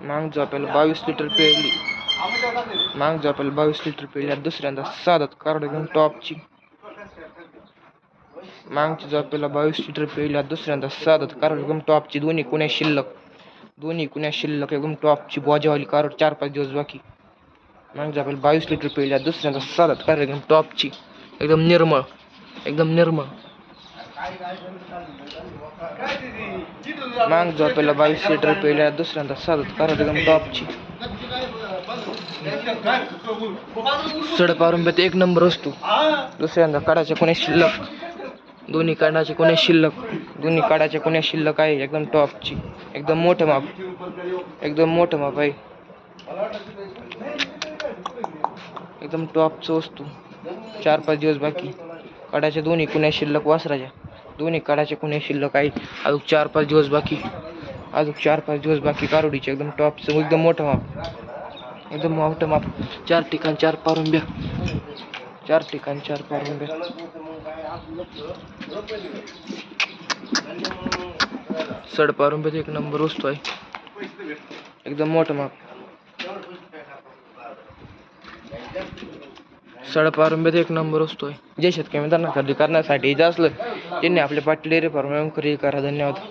मांग झोपायला बावीस लिटर पेली माग आपल्याला बावीस लिटर पेली दुसऱ्यांदा साधात कार्ड घेऊन टॉपची. मागची झोपेला बावीस लिटर पेली दुसऱ्यांदा साधात कार्ड घेऊन टॉपची. दोन्ही कुण्या शिल्लक? दोन्ही कुण्या शिल्लक एकदम टॉपची बॉजावाली कार्ड चार पाच दिवस बाकी. माग आपल्याला बावीस लिटर पेली दुसऱ्यांदा साधात कार्ड घेऊन टॉपची. एकदम निर्मळ. एकदम निर्मळ. माग झोपेला बावीस सीटर पेल्या दुसऱ्यांदा साधत कार्ड एकदम टॉपची सड पारुंब्यात एक नंबर असतो. दुसऱ्यांदा काढायचे कोणी शिल्लक. दोन्ही काढायचे कोणी शिल्लक. दोन्ही काढायचे कोणी शिल्लक आहे एकदम टॉपची एकदम मोठं माप. एकदम मोठं माप आहे. एकदम टॉपचं वस्तू. चार पाच दिवस बाकी. काढायचे दोन्ही कुण्या शिल्लक वासराच्या. दोन्ही काढायचे कोणी शिल्लक आहे. अजून चार पाच दिवस बाकी. अजून चार पाच दिवस बाकी. कारोडीचे एकदम टॉपचं एकदम मोठं माप. एकदम मोठं माप. चार ठिकाण चार पारुंब्या. चार ठिकाण चार पारुंब्या. सड पारुंब्यात एक नंबर वस्तू आहे. एकदम मोठं माप. सड पारुंब्यात एक नंबर वस्तू आहे. जे शेतकरी मित्रांना खरेदी करण्यासाठी जास्त त्यांनी आपले पाटील डेअरी फार्म खरेदी करा. धन्यवाद.